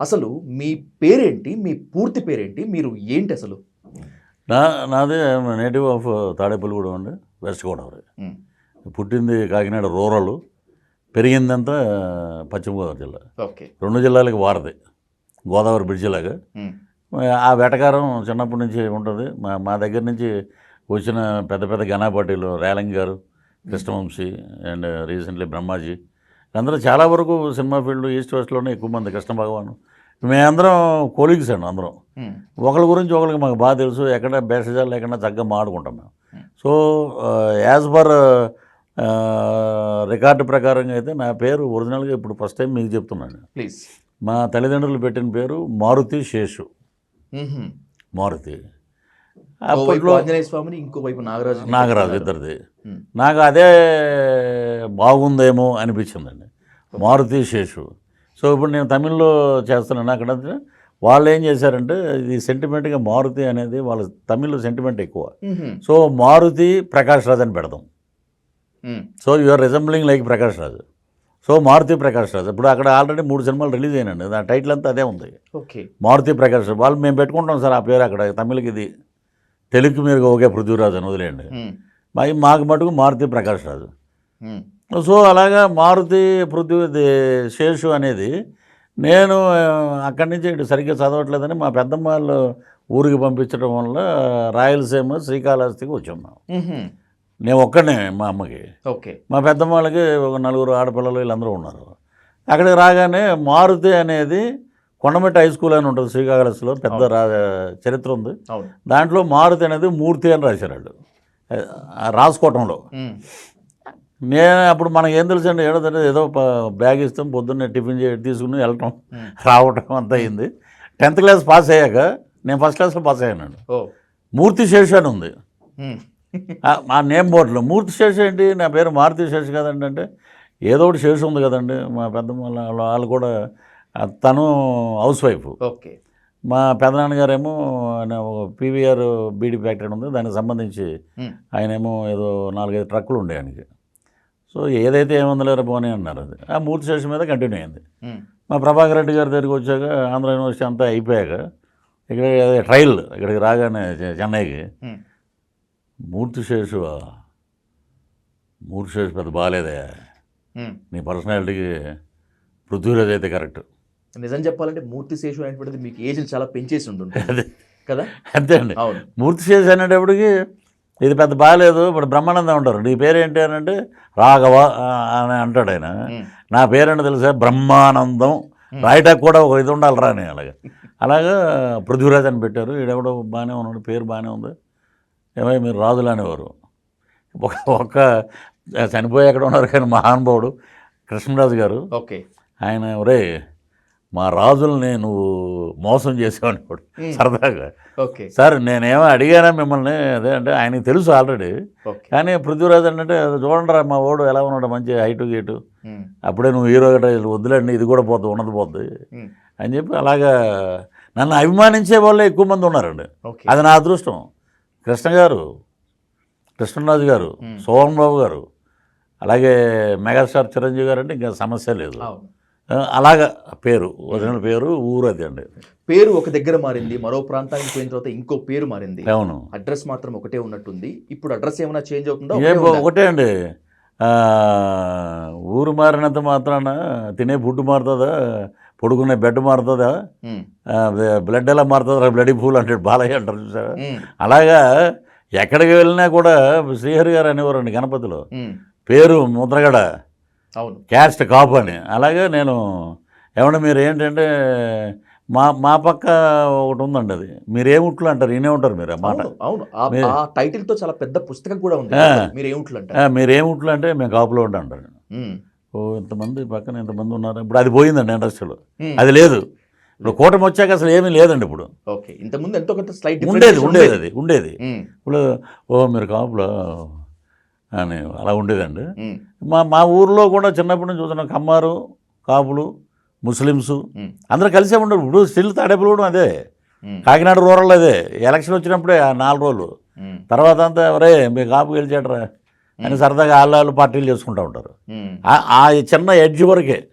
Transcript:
అసలు మీ పేరేంటి? మీ పూర్తి పేరేంటి? మీరు ఏంటి అసలు? నా నాది నేటివ్ ఆఫ్ తాడేపల్లిగూడెం అండి వెస్ట్ గోదావరి. పుట్టింది కాకినాడ రూరల్ పెరిగిందంతా పశ్చిమ గోదావరి జిల్లా. ఓకే. రెండు జిల్లాలకి వారది గోదావరి బ్రిడ్జ్ లాగా. ఉమ్, ఆ వెటకారం చిన్నప్పటి నుంచి ఉంటుంది. మా మా దగ్గర నుంచి వచ్చిన పెద్ద పెద్ద ఘనాపాటీలు రేలంగి గారు కృష్ణవంశీ అండ్ రీసెంట్లీ బ్రహ్మాజీ అందరూ చాలా వరకు సినిమా ఫీల్డ్ ఈస్ట్ వెస్ట్లోనే ఎక్కువ మంది కృష్ణ భగవాన్. మేమందరం కోలీగ్స్ అండి అందరం. ఒకరి గురించి ఒకరికి మాకు బాగా తెలుసు ఎక్కడ బేసజాలు లేకుండా చక్కగా మాడుకుంటాం మేము. సో యాజ్ పర్ రికార్డు ప్రకారంగా అయితే నా పేరు ఒరిజినల్గా ఇప్పుడు ఫస్ట్ టైం మీకు చెప్తున్నాను ప్లీజ్. మా తల్లిదండ్రులు పెట్టిన పేరు మారుతి శేషు. మారుతి. అప్పట్లో ఆంజనేయ స్వామిని ఇంకోవైపు నాగరాజు. నాగరాజు ఇద్దరిది. నాకు అదే బాగుందేమో అనిపించిందండి. మారుతి శేషు. సో ఇప్పుడు నేను తమిళ్ళో చేస్తున్నాను. అక్కడ వాళ్ళు ఏం చేశారంటే ఇది సెంటిమెంట్గా మారుతి అనేది వాళ్ళ తమిళ్ళో సెంటిమెంట్ ఎక్కువ. సో మారుతి ప్రకాష్ రాజ్ అని పెడదాం so you're resembling like Prakash Raj. So Maruti Prakash Raj. ఇప్పుడు అక్కడ ఆల్రెడీ మూడు సినిమాలు రిలీజ్ అయినండి దాని టైటిల్ అంతా అదే ఉంది. ఓకే. మారుతి ప్రకాష్ రాజ్. వాళ్ళు మేము పెట్టుకుంటాం సార్ ఆ పేరు అక్కడ తమిళకి ఇది. తెలుగుకి మీరు ఓకే పృథ్వీరాజ్ అని వదిలేయండి మాకు మటుకు మారుతి ప్రకాష్ రాజు. సో అలాగా మారుతి పృథ్వీ శేషు అనేది నేను అక్కడి నుంచి ఇటు సరిగ్గా చదవట్లేదని మా పెద్దమ్మ వాళ్ళు ఊరికి పంపించడం వల్ల రాయలసీమ శ్రీకాళహస్తికి వచ్చున్నాం ఉహుం, నేను ఒక్కడనే మా అమ్మకి. ఓకే. మా పెద్దమ్మ వాళ్ళకి ఒక నలుగురు ఆడపిల్లలు వీళ్ళందరూ ఉన్నారు. అక్కడికి రాగానే మారుతి అనేది కొండమెట్ట హై స్కూల్ అని ఉంటుంది శ్రీకాళహస్తిలో పెద్ద రా చరిత్ర ఉంది. దాంట్లో మారుతి అనేది మూర్తి అని రాశారు వాళ్ళు రాసుకోవటంలో నేను అప్పుడు మనకి ఏం తెలుసు అండి ఏడో ఏదో బ్యాగ్ ఇస్తాం పొద్దున్నే టిఫిన్ చే తీసుకుని వెళ్ళటం రావటం అంతా అయింది. టెన్త్ క్లాస్ పాస్ అయ్యాక నేను ఫస్ట్ క్లాస్లో పాస్ అయ్యానండి మూర్తి శేషు అని ఉంది. మా నేమ్ బోర్డులో. మూర్తి శేషు ఏంటి? నా పేరు మారుతి శేషు కదండి అంటే ఏదో ఒకటి శేషు ఉంది కదండి మా పెద్ద వాళ్ళ వాళ్ళు కూడా తను హౌస్ వైఫ్. ఓకే. మా పెదనాన్నగారేమో ఆయన పీవీఆర్ బీడీ ఫ్యాక్టరీ ఉంది దానికి సంబంధించి ఆయనేమో ఏదో నాలుగైదు ట్రక్కులు ఉండే ఆయనకి. సో ఏదైతే ఏముందలేరా పోనీ అన్నారు అది. ఆ మూర్తి శేషం మీద కంటిన్యూ అయింది. మా ప్రభాకర్ రెడ్డి గారి దగ్గరికి వచ్చాక ఆంధ్ర యూనివర్సిటీ అంతా అయిపోయాక ఇక్కడ అదే ట్రయల్ ఇక్కడికి రాగానే చెన్నైకి. మూర్తి శేషు మూర్తి శేషు పెద్ద బాగాలేదే. నీ పర్సనాలిటీకి పృథ్వీరాజ్ అయితే కరెక్ట్. నిజం చెప్పాలంటే మూర్తి శేషు అనేటువంటిది మీకు ఏజ్ చాలా పెంచేసి ఉంటుంది అదే. కదా? అంతే అండి. అవును. మూర్తి శేషు అనేటప్పటికి ఇది పెద్ద బాగాలేదు ఇప్పుడు బ్రహ్మానందం ఉంటారు నీ పేరేంటి అని అంటే రాఘవ అని అంటాడు ఆయన. నా పేరేంటో తెలుసా? బ్రహ్మానందం. రాయటానికి కూడా ఒక ఇది ఉండాలి రా అని అలాగా. అలాగా పృథ్వీరాజ్ అని పెట్టారు. ఈడెవడో బాగానే ఉన్నాడు పేరు బాగానే ఉంది. ఏమై మీరు రాజులు అనేవారు ఒక ఒక్క చనిపోయి ఎక్కడ ఉన్నారు కానీ మహానుభావుడు కృష్ణరాజు గారు. ఓకే. ఆయన ఒరే మా రాజుల్ని నువ్వు మోసం చేసావనేవాడు ఉమ్, సరదాగా. ఓకే. సార్ నేనేమో అడిగానా మిమ్మల్ని అదే అంటే ఆయనకి తెలుసు ఆల్రెడీ. కానీ పృథ్వీరాజ్ అంటే చూడండి రా మా ఓడు ఎలా ఉన్నాడు మంచి హైటు గీటు. అప్పుడే నువ్వు హీరో గట్రా వద్దులేండి ఇది కూడా పోతుంది ఉన్నది పోద్ది. ఉమ్, అని చెప్పి అలాగా నన్ను అభిమానించే వాళ్ళే ఎక్కువ మంది ఉన్నారండి. అది నా అదృష్టం. కృష్ణ గారు కృష్ణరాజు గారు. సోహన్ బాబు గారు అలాగే మెగాస్టార్ చిరంజీవి గారు అంటే ఇంకా సమస్య లేదు. అలాగా పేరు ఒరిజినల్ పేరు ఊరు అది అండి. పేరు ఒక దగ్గర మారింది మరో ప్రాంతానికి పోయిన తర్వాత ఇంకో పేరు మారింది. అవును. అడ్రస్ మాత్రం ఒకటే ఉన్నట్టుంది. ఇప్పుడు అడ్రస్ ఏమైనా చేంజ్ అవుతుందా? ఏం ఒకటే అండి. ఊరు మారినంత మాత్రాన తినే ఫుడ్ మారుతుందా? పడుకునే బెడ్ మారుతుందా? బ్లడ్ ఎలా మారుతుందా బ్లడ్ పూల్ అంటాడు బాలయ్య అంటారు చూసారా? అలాగా ఎక్కడికి వెళ్ళినా కూడా శ్రీహరి గారు అనేవారండి గణపతిలో. పేరు ముద్రగడ. అవును. క్యాస్ట్ కాపు అని. అలాగే నేను ఏమన్నా మీరు ఏంటంటే మా మా పక్క ఒకటి ఉందండి అది. మీరు ఏముట్లు అంటారు? ఉంటారు మీరు? మాట. అవును అవును. ఆ- మీ- ఆ టైటిల్తో చాలా పెద్ద పుస్తకం కూడా ఉంది. మీరు ఏమిట్లు అంటారు? ఆ, మీరు ఏముట్లు అంటే మేము కాపులో ఉంటాం అంటారు. ఓ ఇంతమంది పక్కన ఇంతమంది ఉన్నారు. ఇప్పుడు అది పోయిందండి ఇండస్ట్రీలో. అది లేదు. ఇప్పుడు కూటమి వచ్చాక అసలు ఏమీ లేదండి ఇప్పుడు. ఓకే. ఇంతకుముందు ఎంతో కొంత స్లైట్ ఉండేది ఉండేది అది ఉండేది. ఇప్పుడు ఓ మీరు కాపులో అని అలా ఉండేదండి. మా మా ఊర్లో కూడా చిన్నప్పటి నుంచి చూసిన కమ్మారు కాపులు ముస్లిమ్స్ అందరూ కలిసే ఉండరు. ఇప్పుడు స్టిల్ తాడేపులు కూడా అదే. కాకినాడ రూరల్ అదే. ఎలక్షన్ వచ్చినప్పుడే ఆ నాలుగు రోజులు. తర్వాత అంతా ఎవరే మీ కాపు గెలిచాడరా అని సరదాగా ఆళ్ళు పార్టీలు చేసుకుంటూ ఉంటారు. ఆ- చిన్న ఎడ్జ్ వరకే.